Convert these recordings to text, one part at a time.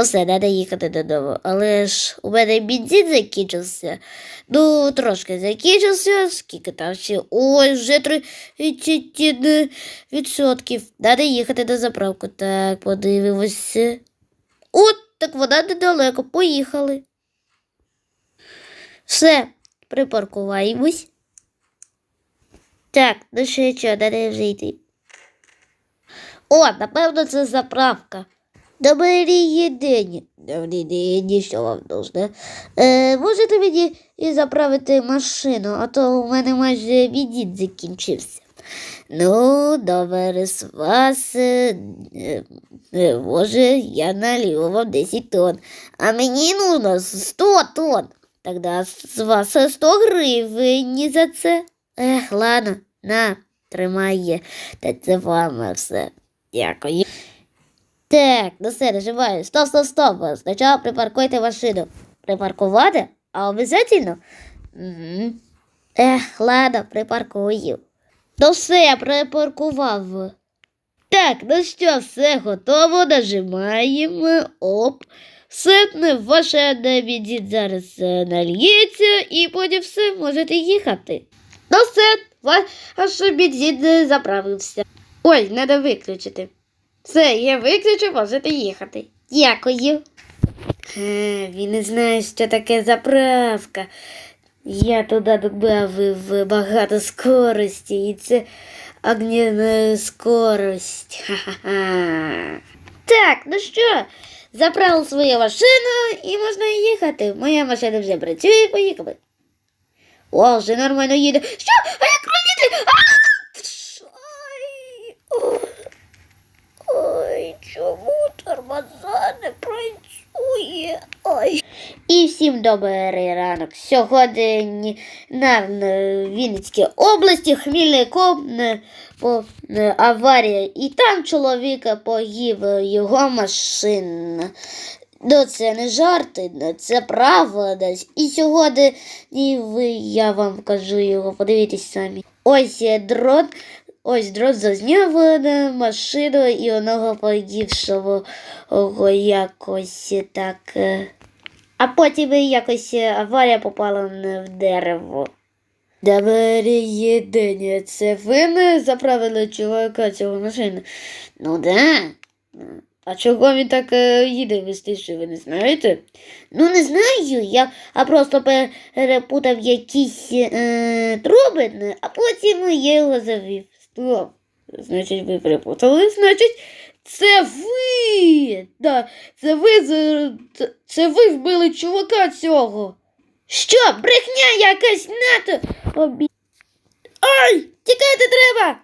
Ну все, треба їхати додому. Але ж у мене бензин закінчився. Ну, трошки закінчився. Скільки там ще? Ой, вже 30 відсотків. Треба їхати на заправку. Так, подивимося. От, так вона недалеко. Поїхали. Все, припаркуваємось. Так, ну ще що, треба вже йти. О, напевно, це заправка. Добрий день. Добрий день, що вам нужно? Е, можете мені і заправити машину, а то у мене майже бензин закінчився. Ну, добре, з вас, е, е, може, я налью вам 10 тонн, а мені нужно 100 тонн. Тогда з вас 100 гривень за це. Ех, ладно, на, тримає, та це вам все. Дякую. Так, ну все, нажимаю. Стоп, стоп, стоп. Спочатку припаркуйте машину. Припаркувати? А обов'язательно? Угу. Ех, ладно, припаркую. Ну все, я припаркував. Так, ну що, все готово, нажимаємо. Оп. Все, не, ваше бензин зараз е, нальється і потім все, можете їхати. Ну все, ваш бензин е, заправився. Ой, треба виключити. Все, я виключу, можете їхати. Дякую. Е, він не знає, що таке заправка. Я туди додав багато скорості, і це огненна скорость. Ха-ха-ха. Так, ну що, заправив свою машину і можна їхати. Моя машина вже працює, поїхали. О, вже нормально їде. Що? А як руліти? А! Ой, ой. Ой, чому тормоза не працює? Ой. І всім добрий ранок. Сьогодні на Вінницькій області Хмільником е, е, аварія, і там чоловіка погиб його машина. Ну, це не жарти, ну, це правда. І сьогодні я вам кажу його, подивіться самі. Ось є дрон, ось дрон зазняв на машину і оного погибшого якось так. е. А потім якось аварія попала в дерево. Добрий день, це ви не заправили чоловіка цього машини? Ну да. А чого він так е, їде що ви не знаєте? Ну, не знаю, я а просто перепутав якісь е, труби, а потім я його завів. Стоп. Значить, ви перепутали, значить, це ви. Да, це ви це- ви вбили чувака цього. Що, брехня якась нато? Обі... Ай! Тікати треба!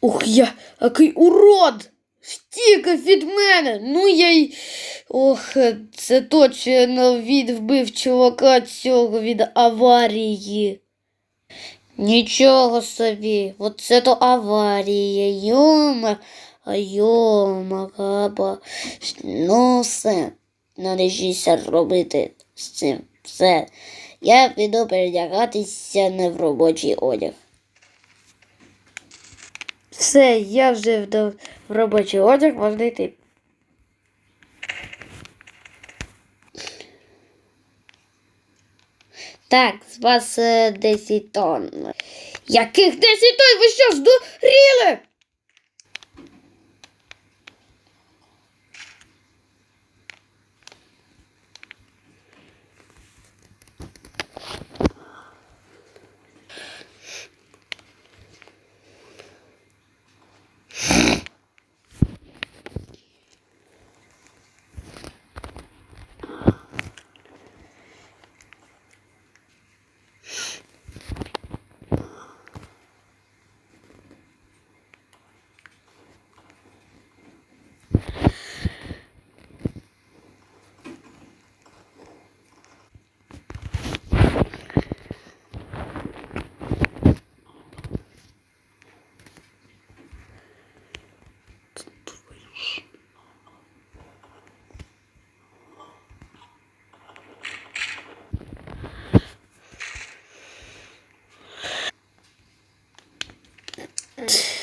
Ух я, який урод! Втікав від мене. Ну я й. Ох, це точно він вбив чувака цього від аварії. Нічого собі, оце то аварія. Йома, йома, габа. Ну все, належіться робити з цим. Все. Я піду передягатися не в робочий одяг. Все, я вже в робочий одяг можна йти. Так, з вас е, 10 тонн. Яких 10 тонн? Ви що, здуріли? night.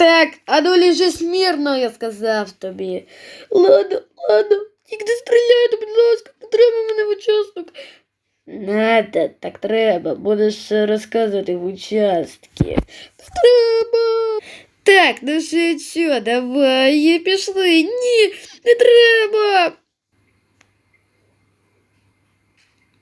Так, а ну лежи смірно, я сказав тобі. Ладно, ладно, тільки не стріляйте, будь ласка, не треба мене в участок. Надо, так треба, будеш розказувати в участки. Не треба. Так, ну що, що, давай, пішли. Ні, не треба.